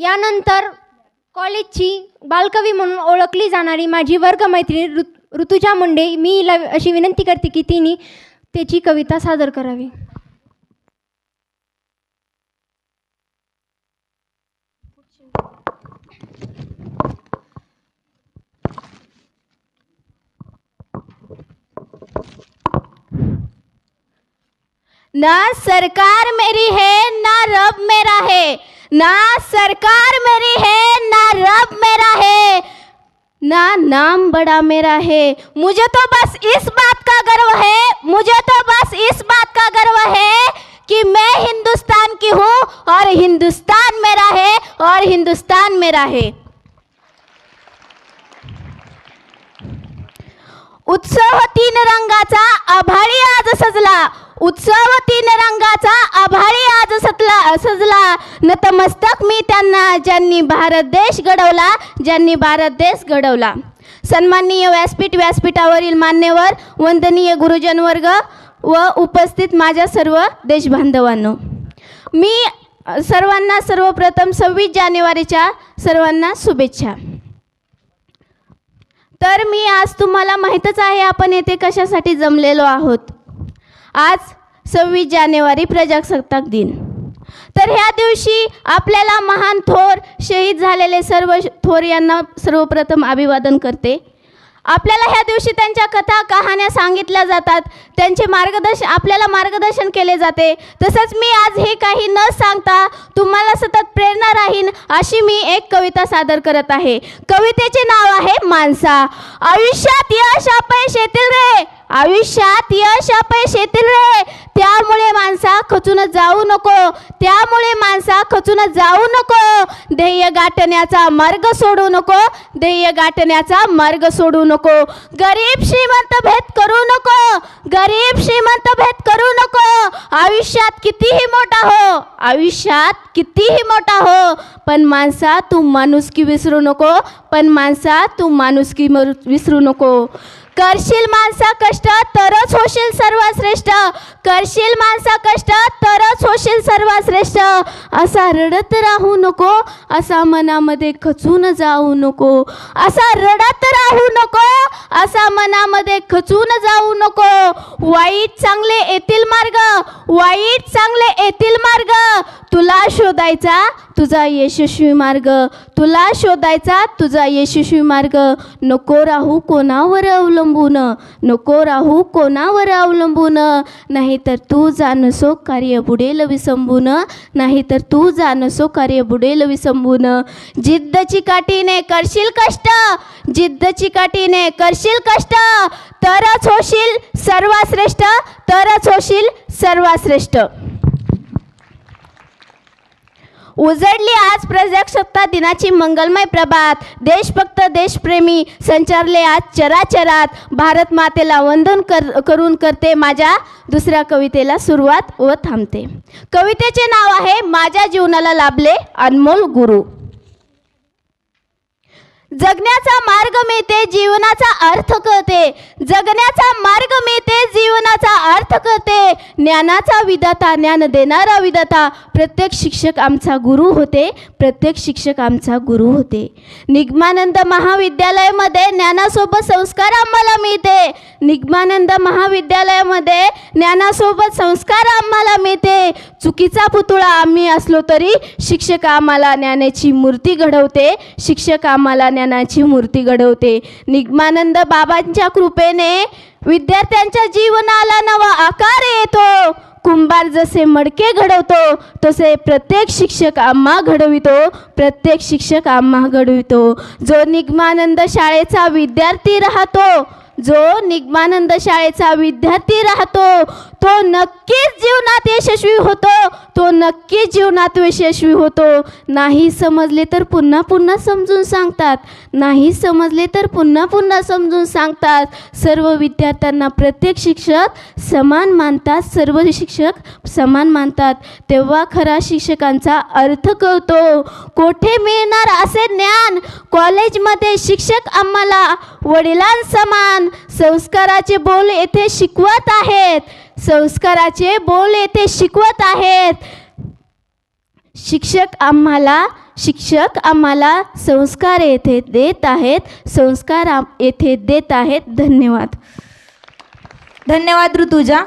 यानंतर कॉलेजची बालकवी म्हणून ओळखली जाणारी माझी वर्गमैत्रीण ऋ ऋतुजा मुंडे मी हिला अशी विनंती करते की तिने त्याची कविता सादर करावी. ना सरकार मेरी है है ना सरकार मेरी है ना रब मेरा है ना नाम बड़ा मेरा है। मुझे तो बस इस बात का गर्व है मुझे तो बस इस बात का गर्व है कि मैं हिंदुस्तान की हूँ और हिंदुस्तान मेरा है और हिंदुस्तान मेरा है। उत्सव तीन रंगाचा आभाळी आज सजला। उत्सव तीन रंगाचा आभाळी नतमस्तक मी त्यांना ज्यांनी भारत देश घडवला ज्यांनी भारत देश घडवला. सन्माननीय व्यासपीठ व्यासपीठावरील मान्यवर वंदनीय गुरुजन वर्ग व उपस्थित माझ्या सर्व देशबांधवांनो. मी सर्वांना सर्वप्रथम सव्वीस जानेवारीच्या सर्वांना शुभेच्छा. तर मी आज तुम्हाला माहीतच आहे आपण येथे कशासाठी जमलेलो आहोत. आज सव्वीस जानेवारी प्रजासत्ताक दिन. तर ह्या दिवशी आपल्याला महान थोर शहीद झालेले सर्व श- थोर यांना सर्वप्रथम अभिवादन करते. आपल्याला ह्या दिवशी त्यांच्या कथा कहाण्या सांगितल्या जातात. त्यांचे मार्गदर्शन आपल्याला मार्गदर्शन केले जाते. तसंच मी आज हे काही न सांगता तुम्हाला सतत प्रेरणा राहीन अशी मी एक कविता सादर करत आहे. कवितेचे नाव आहे माणसा आयुष्यात यश अपयश येतील रे. आयुष्यात यश अपयश येतील रे. त्या खचून जाऊ नको. त्यामुळे माणसा खचून जाऊ नको. ध्येय गाठण्याचा मार्ग सोडू नको. ध्येय गाठण्याचा मार्ग सोडू नको. गरीब श्रीमंत भेद करू नको. गरीब श्रीमंत भेद करू नको. आयुष्यात कितीही मोठा हो आयुष्यात कितीही मोठा हो पण माणसा तू माणुसकी विसरू नको. पण माणसा तू माणुसकी मरू- विसरू नको. करशील माणसा कष्ट तरच होशील सर्वश्रेष्ठ. करशील माणसा कष्ट तरच होशील सर्वश्रेष्ठ. असा रडत राहू नको असा मनामध्ये खचून जाऊ नको असा रडत राहू नको असा मनामध्ये खचून जाऊ नको. वाईट चांगले येतील मार्ग. वाईट चांगले येतील मार्ग. तुला शोधायचा तुझा यशस्वी मार्ग. तुला शोधायचा तुझा यशस्वी मार्ग. नको राहू कोणावर अवलंबून. नको राहू कोणावर अवलंबून. नाहीतर तू जाणसो कार्य बुडेल विसंबून. नाहीतर तू जाणसो कार्य बुडेल विसंबून. जिद्दची काठीने करशील कष्ट. जिद्दची चिकाटीने करशील कष्ट तरच होशील सर्वश्रेष्ठ तरच होशील सर्वश्रेष्ठ. उजडली आज प्रजासत्ता दिनाची मंगलमय प्रभात. देशभक्त देशप्रेमी संचारले आज चराचरात. भारत मातेला वंदन कर करून करते माझ्या दुसऱ्या कवितेला सुरुवात व थांबते. कवितेचे नाव आहे माझ्या जीवनाला लाभले अनमोल गुरु. जगण्याचा मार्ग मिळते जीवनाचा अर्थ कळते. जगण्याचा मार्ग मिळते जीवनाचा अर्थ कळते. ज्ञानाचा विधाता ज्ञान देणारा विधाता. प्रत्येक शिक्षक आमचा गुरु होते प्रत्येक शिक्षक आमचा गुरु होते. निगमानंद महाविद्यालयामध्ये ज्ञानासोबत संस्कार आम्हाला मिळते. निगमानंद महाविद्यालयामध्ये ज्ञानासोबत संस्कार आम्हाला मिळते. चुकीचा पुतळा आम्ही असलो तरी शिक्षक आम्हाला ज्ञानाची मूर्ती घडवते. शिक्षक आम्हाला ज्ञानाची मूर्ती घडवते. निगमानंद बाबांच्या कृपेने विद्यार्थ्यांच्या जीवनाला नवा आकार येतो. कुंभार जसे मडके घडवतो तसे प्रत्येक शिक्षक आम्हा घडवितो. प्रत्येक शिक्षक आम्हा घडवितो. जो निगमानंद शाळेचा विद्यार्थी राहतो जो निगमानंद शाळेचा विद्यार्थी राहतो तो नक्कीच जीवनात यशस्वी होतो. तो नक्कीच जीवनात यशस्वी होतो. नाही समजले तर पुन्हा पुन्हा समजून सांगतात. नाही समजले तर पुन्हा पुन्हा समजून सांगतात. सर्व विद्यार्थ्यांना प्रत्येक शिक्षक समान मानतात. सर्व शिक्षक समान मानतात. तेव्हा खरा शिक्षकांचा अर्थ कळतो. कोठे मिळणार असे ज्ञान? कॉलेजमध्ये शिक्षक आम्हाला वडिलांसमान संस्काराचे बोल येथे शिकवत आहेत. संस्काराचे बोल येथे शिकवत आहेत. शिक्षक आम्हाला शिक्षक आम्हाला संस्कार येथे देत आहेत. संस्कार आम येथे देत आहेत. धन्यवाद. धन्यवाद ऋतुजा.